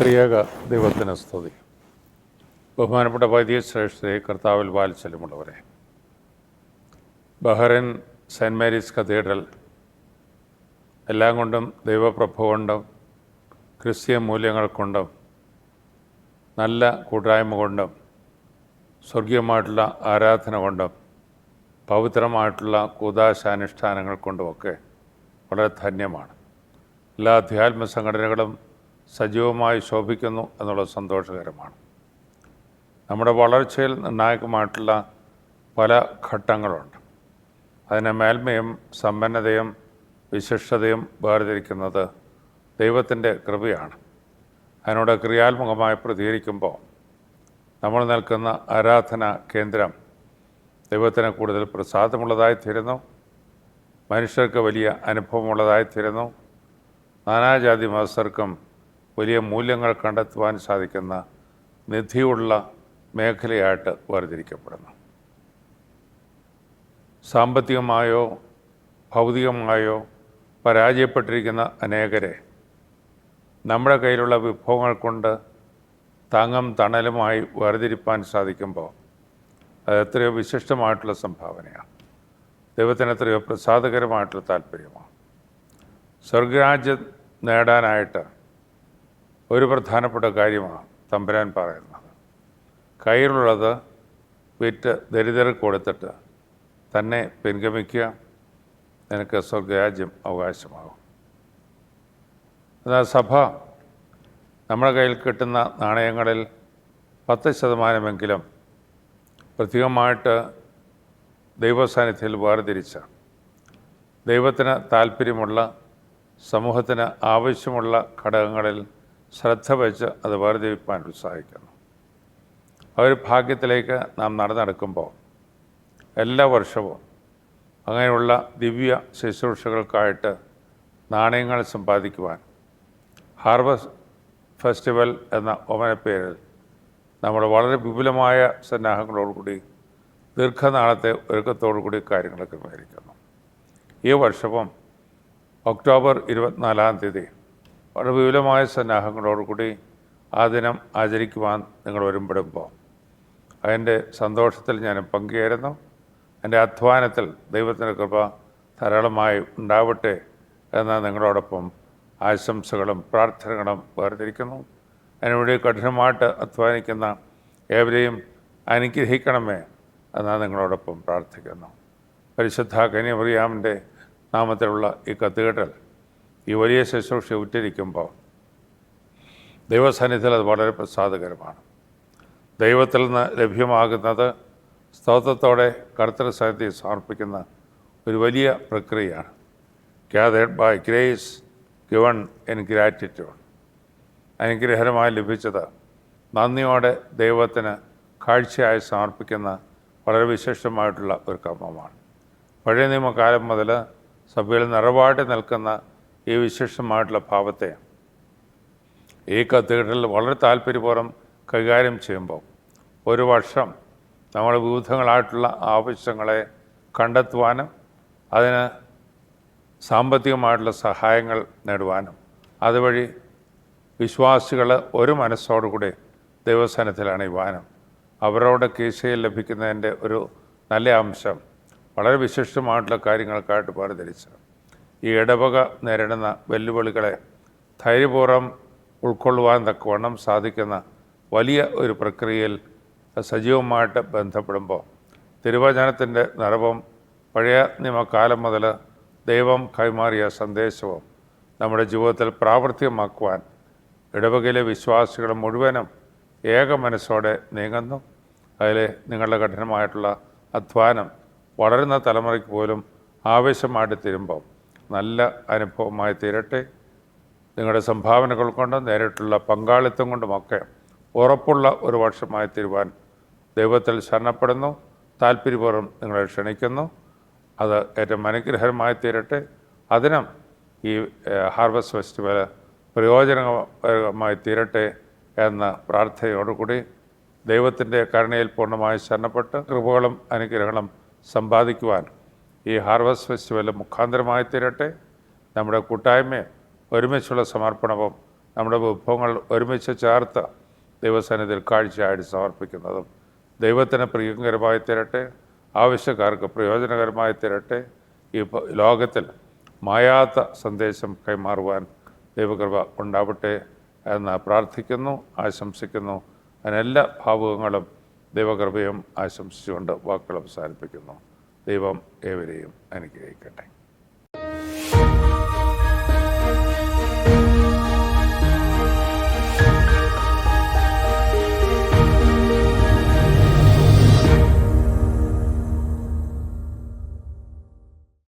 ത്രിയേക ദൈവത്തിന് സ്തുതി ബഹുമാനപ്പെട്ട വൈദ്യശ്രേഷ്ഠരെ കർത്താവിൽ വാത്സല്യമുള്ളവരെ. ബഹറിൻ സെന്റ് മേരീസ് കത്തീഡ്രൽ എല്ലാം കൊണ്ടും ദൈവപ്രഭ കൊണ്ടും ക്രിസ്തീയ മൂല്യങ്ങൾ കൊണ്ടും നല്ല കൂട്ടായ്മ കൊണ്ടും സ്വർഗീയമായിട്ടുള്ള ആരാധന കൊണ്ടും പവിത്രമായിട്ടുള്ള കൂതാശാനുഷ്ഠാനങ്ങൾ കൊണ്ടുമൊക്കെ വളരെ ധന്യമാണ്. എല്ലാ അധ്യാത്മ സംഘടനകളും സജീവമായി ശോഭിക്കുന്നു എന്നുള്ളത് സന്തോഷകരമാണ്. നമ്മുടെ വളർച്ചയിൽ നിർണായകമായിട്ടുള്ള പല ഘട്ടങ്ങളുണ്ട്. അതിനെ മേന്മയും സമ്പന്നതയും വിശിഷ്ടതയും വേർതിരിക്കുന്നത് ദൈവത്തിന്റെ കൃപയാണ്. അതിനോട് ക്രിയാത്മകമായി പ്രതികരിക്കുമ്പോൾ നമ്മൾ നിൽക്കുന്ന ആരാധന കേന്ദ്രം ദൈവത്തിന് കൂടുതൽ പ്രസാദമുള്ളതായി തീരുന്നു മനുഷ്യർക്ക് വലിയ അനുഭവമുള്ളതായി തീരുന്നു നാനാജാതി മതസ്ഥർക്കും വലിയ മൂല്യങ്ങൾ കണ്ടെത്തുവാൻ സാധിക്കുന്ന നിധിയുള്ള മേഖലയായിട്ട് വേർതിരിക്കപ്പെടുന്നു. സാമ്പത്തികമായോ ഭൗതികമായോ പരാജയപ്പെട്ടിരിക്കുന്ന അനേകരെ നമ്മുടെ കയ്യിലുള്ള വിഭവങ്ങൾ കൊണ്ട് താങ്ങും തണലുമായി വേർതിരിപ്പാൻ സാധിക്കുമ്പോൾ അത് എത്രയോ വിശിഷ്ടമായിട്ടുള്ള സംഭാവനയാണ്. ദൈവത്തിന് എത്രയോ പ്രസാദകരമായിട്ടുള്ള താല്പര്യമാണ് സ്വർഗരാജ്യം നേടാനായിട്ട് ഒരു പ്രധാനപ്പെട്ട കാര്യമാണ് തമ്പുരാൻ പറയുന്നത്. കയ്യിലുള്ളത് വിറ്റ് ദരിദ്രർക്ക് കൊടുത്തിട്ട് തന്നെ പിൻഗമിക്കുക നിനക്ക് സ്വർഗരാജ്യം അവകാശമാകും. എന്നാൽ സഭ നമ്മുടെ കയ്യിൽ കിട്ടുന്ന നാണയങ്ങളിൽ പത്ത് ശതമാനമെങ്കിലും പ്രത്യേകമായിട്ട് ദൈവസാന്നിധ്യത്തിൽ വേർതിരിച്ച ദൈവത്തിന് താല്പര്യമുള്ള സമൂഹത്തിന് ആവശ്യമുള്ള ഘടകങ്ങളിൽ ശ്രദ്ധ വെച്ച് അത് വേർതിരിപ്പാൻ ഉത്സാഹിക്കുന്നു. ആ ഒരു ഭാഗ്യത്തിലേക്ക് നാം നടന്നെടുക്കുമ്പോൾ എല്ലാ വർഷവും അങ്ങനെയുള്ള ദിവ്യ ശുശ്രൂഷകൾക്കായിട്ട് നാണയങ്ങൾ സമ്പാദിക്കുവാൻ ഹാർവസ്റ്റ് ഫെസ്റ്റിവൽ എന്ന ഓമനപ്പേരിൽ നമ്മൾ വളരെ വിപുലമായ സന്നാഹങ്ങളോടുകൂടി ദീർഘനാളത്തെ ഒരുക്കത്തോടുകൂടി കാര്യങ്ങൾ ക്രമീകരിക്കുന്നു ഈ വർഷവും ഒക്ടോബർ ഇരുപത്തിനാലാം തീയതി വളരെ വിപുലമായ സന്നാഹങ്ങളോടുകൂടി ആ ദിനം ആചരിക്കുവാൻ നിങ്ങൾ വരുമ്പോഴുമ്പോൾ അതിന്റെ സന്തോഷത്തിൽ ഞാൻ പങ്കുചേരുന്നു. എന്റെ അധ്വാനത്തിൽ ദൈവത്തിന്റെ കൃപ ധാരാളമായി ഉണ്ടാവട്ടെ എന്ന് നിങ്ങളോടൊപ്പം ആശംസകളും പ്രാർത്ഥനകളും വേർതിരിക്കുന്നു. അതിനുവേണ്ടി കഠിനമായിട്ട് അധ്വാനിക്കുന്ന ഏവരെയും അനുഗ്രഹിക്കണമേ എന്ന് നിങ്ങളോടൊപ്പം പ്രാർത്ഥിക്കുന്നു. പരിശുദ്ധ കനിയമറിയാമിന്റെ നാമത്തിലുള്ള ഈ കത്തീഡ്രൽ ഈ വലിയ ശുശ്രൂഷ ഉറ്റിരിക്കുമ്പോൾ ദൈവസാന്നിധ്യത്തിൽ അത് വളരെ പ്രസാദകരമാണ്. ദൈവത്തിൽ നിന്ന് ലഭ്യമാകുന്നത് സ്തോത്രത്തോടെ കർത്തൃ സാന്നിധ്യം സമർപ്പിക്കുന്ന ഒരു വലിയ പ്രക്രിയയാണ്. Gathered by grace given in gratitude അനുഗ്രഹരമായി ലഭിച്ചത് നന്ദിയോടെ ദൈവത്തിന് കാഴ്ചയായി സമർപ്പിക്കുന്ന വളരെ വിശിഷ്ടമായിട്ടുള്ള ഒരു കർമ്മമാണ്. പഴയ നിയമകാലം മുതൽ സഭയിൽ നിറവാട്ടി നിൽക്കുന്ന ഈ വിശേഷമായിട്ടുള്ള ഭാവത്തെ ഈ കത്തീഡ്രലിൽ വളരെ താല്പര്യപൂർവം കൈകാര്യം ചെയ്യുമ്പോൾ ഒരു വർഷം നമ്മൾ വിവിധങ്ങളായിട്ടുള്ള ആവശ്യങ്ങളെ കണ്ടെത്തുവാനും അതിന് സാമ്പത്തികമായിട്ടുള്ള സഹായങ്ങൾ നേടുവാനും അതുവഴി വിശ്വാസികൾ ഒരു മനസ്സോടുകൂടി ദൈവസ്ഥാനത്തിൽ അണിയുവാനും അവരോട് കീശയിൽ ലഭിക്കുന്നതിന്റെ ഒരു നല്ല അംശം വളരെ വിശിഷ്ടമായിട്ടുള്ള കാര്യങ്ങൾക്കായിട്ട് വേർതിരിച്ച് ഈ ഇടവക നേരിടുന്ന വെല്ലുവിളികളെ ധൈര്യപൂർവം ഉൾക്കൊള്ളുവാൻ തക്കവണ്ണം സാധിക്കുന്ന വലിയ ഒരു പ്രക്രിയയിൽ സജീവമായിട്ട് ബന്ധപ്പെടുമ്പോൾ തിരുവചനത്തിന്റെ നിറവും പഴയ നിയമകാലം മുതൽ ദൈവം കൈമാറിയ സന്ദേശവും നമ്മുടെ ജീവിതത്തിൽ പ്രാവർത്തികമാക്കുവാൻ ഇടവകയിലെ വിശ്വാസികൾ മുഴുവനും ഏക മനസ്സോടെ നീങ്ങുന്നു. അതിൽ നിങ്ങളുടെ കഠിനമായിട്ടുള്ള അധ്വാനം വളരുന്ന തലമുറയ്ക്ക് പോലും ആവേശമായിട്ട് തീരുമ്പോൾ നല്ല അനുഭവമായി തീരട്ടെ. നിങ്ങളുടെ സംഭാവനകൾ കൊണ്ടും നേരിട്ടുള്ള പങ്കാളിത്തം കൊണ്ടുമൊക്കെ ഉറപ്പുള്ള ഒരു വർഷമായി തീരുവാൻ ദൈവത്തിൽ ശരണപ്പെടുന്നു. താല്പര്യപൂർവം നിങ്ങളെ ക്ഷണിക്കുന്നു. അത് ഏറ്റവും അനുഗ്രഹമായി തീരട്ടെ. അതിനും ഈ ഹാർവസ്റ്റ് ഫെസ്റ്റിവൽ പ്രയോജനകരമായി തീരട്ടെ എന്ന പ്രാർത്ഥനയോടുകൂടി ദൈവത്തിന്റെ കരുണയിൽ പൂർണമായി ശരണപ്പെട്ട് കൃപകളും അനുഗ്രഹങ്ങളും സമ്പാദിക്കുവാൻ ഈ ഹാർവസ്റ്റ് ഫെസ്റ്റിവൽ മുഖാന്തരമായി തീരട്ടെ. നമ്മുടെ കൂട്ടായ്മയെ ഒരുമിച്ചുള്ള സമർപ്പണവും നമ്മുടെ വിഭവങ്ങൾ ഒരുമിച്ച് ചേർത്ത് ദൈവസന്നിധിയിൽ കാഴ്ചയായിട്ട് സമർപ്പിക്കുന്നതും ദൈവത്തിന് പ്രിയങ്കരമായി തീരട്ടെ. ആവശ്യക്കാർക്ക് പ്രയോജനകരമായി തീരട്ടെ. ഈ ലോകത്തിൽ മായാത്ത സന്ദേശം കൈമാറുവാൻ ദൈവകൃപ ഉണ്ടാവട്ടെ എന്ന് പ്രാർത്ഥിക്കുന്നു ആശംസിക്കുന്നു. അതിനെല്ലാ ഭാവുകങ്ങളും ദൈവകൃപയും ആശംസിച്ചുകൊണ്ട് വാക്കുകൾ അവസാനിപ്പിക്കുന്നു. ദൈവം ഏവരെയും അനുഗ്രഹിക്കട്ടെ.